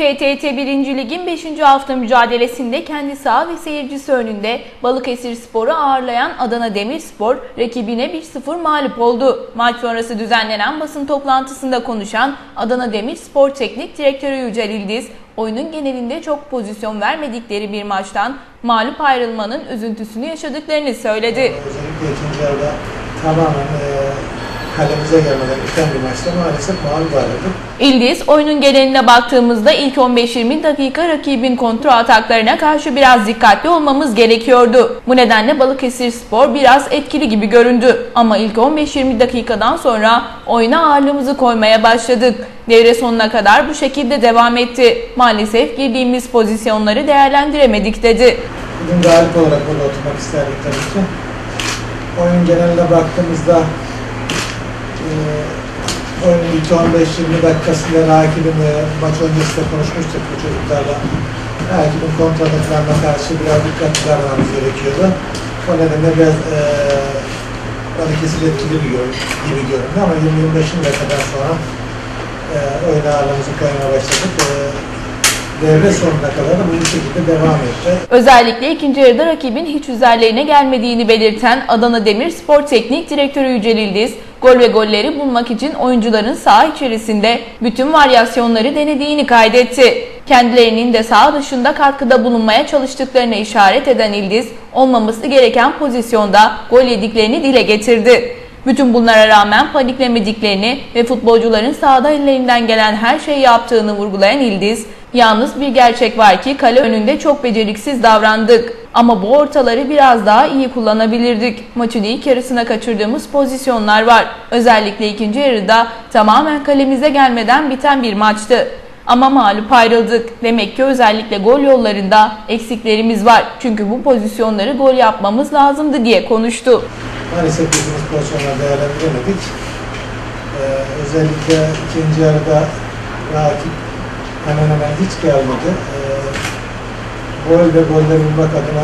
PTT 1. Lig'in 5. hafta mücadelesinde kendi saha ve seyircisi önünde Balıkesir Spor'u ağırlayan Adana Demirspor rakibine 1-0 mağlup oldu. Maç sonrası düzenlenen basın toplantısında konuşan Adana Demirspor Teknik Direktörü Yücel İldiz, oyunun genelinde çok pozisyon vermedikleri bir maçtan mağlup ayrılmanın üzüntüsünü yaşadıklarını söyledi. Özellikle tamamen e, kalemize gelmeden biten bir maçta maalesef mağlup ayrıldık. İldiz, oyunun geneline baktığımızda ilk 15-20 dakika rakibin kontrol ataklarına karşı biraz dikkatli olmamız gerekiyordu. Bu nedenle Balıkesir Spor biraz etkili gibi göründü. Ama ilk 15-20 dakikadan sonra oyuna ağırlığımızı koymaya başladık. Devre sonuna kadar bu şekilde devam etti. Maalesef girdiğimiz pozisyonları değerlendiremedik dedi. Bugün galip olarak burada oturmak isterdik tabii ki. Oyun geneline baktığımızda oyunun ilk 15-20 dakikasında rakibin e, maç öncesinde konuşmuştuk bu çocuklarla. Rakibin kontrataklarına karşı biraz dikkatli davranmamız gerekiyordu. O nedenle biraz e, Balıkesir etkili bir gör, gibi göründü ama 20-25 dakikadan sonra e, oyun ağırlığımızı koymaya başladık. E, devre sonuna kadar da bu şekilde devam etti. Özellikle ikinci yarıda rakibin hiç üzerlerine gelmediğini belirten Adana Demirspor Teknik Direktörü Yücel İldiz, gol ve golleri bulmak için oyuncuların saha içerisinde bütün varyasyonları denediğini kaydetti. Kendilerinin de saha dışında katkıda bulunmaya çalıştıklarına işaret eden İldiz, olmaması gereken pozisyonda gol yediklerini dile getirdi. Bütün bunlara rağmen paniklemediklerini ve futbolcuların sahada ellerinden gelen her şeyi yaptığını vurgulayan İldiz, yalnız bir gerçek var ki kale önünde çok beceriksiz davrandık. Ama bu ortaları biraz daha iyi kullanabilirdik. Maçın ilk yarısına kaçırdığımız pozisyonlar var. Özellikle ikinci yarıda tamamen kalemize gelmeden biten bir maçtı. Ama mağlup ayrıldık. Demek ki özellikle gol yollarında eksiklerimiz var. Çünkü bu pozisyonları gol yapmamız lazımdı diye konuştu. Maalesef bizim pozisyonları değerlendiremedik. Ee, özellikle ikinci yarıda rakip hemen hemen hiç gelmedi. Ee, gol ve golleri bulmak adına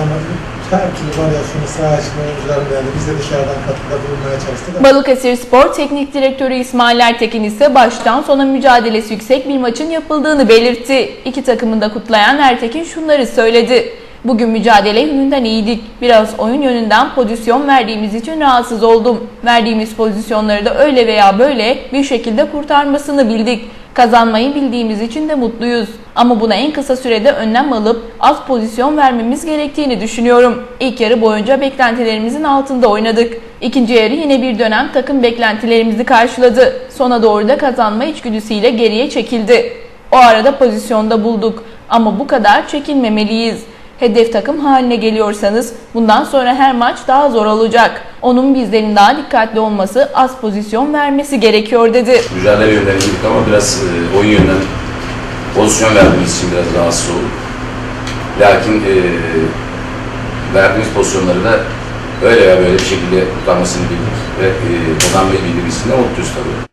her türlü varyasyonu saha içinde oyuncuların verdi. Biz de dışarıdan katkıda bulunmaya çalıştık. Balıkesir Spor Teknik Direktörü İsmail Ertekin ise baştan sona mücadelesi yüksek bir maçın yapıldığını belirtti. İki takımını da kutlayan Ertekin şunları söyledi. Bugün mücadele yönünden iyiydik. Biraz oyun yönünden pozisyon verdiğimiz için rahatsız oldum. Verdiğimiz pozisyonları da öyle veya böyle bir şekilde kurtarmasını bildik. Kazanmayı bildiğimiz için de mutluyuz. Ama buna en kısa sürede önlem alıp az pozisyon vermemiz gerektiğini düşünüyorum. İlk yarı boyunca beklentilerimizin altında oynadık. İkinci yarı yine bir dönem takım beklentilerimizi karşıladı. Sona doğru da kazanma içgüdüsüyle geriye çekildi. O arada pozisyonda bulduk. Ama bu kadar çekinmemeliyiz. Hedef takım haline geliyorsanız bundan sonra her maç daha zor olacak. Onun bizlerin daha dikkatli olması, az pozisyon vermesi gerekiyor dedi. mücadele iyiydik ama biraz e, oyun yönden pozisyon verdiğimiz için biraz rahatsız olduk. Lakin e, verdiğimiz pozisyonları da öyle veya böyle bir şekilde kurtarmasını bildik ve e, kazanmayı bildiğimiz için de mutluyuz tabii.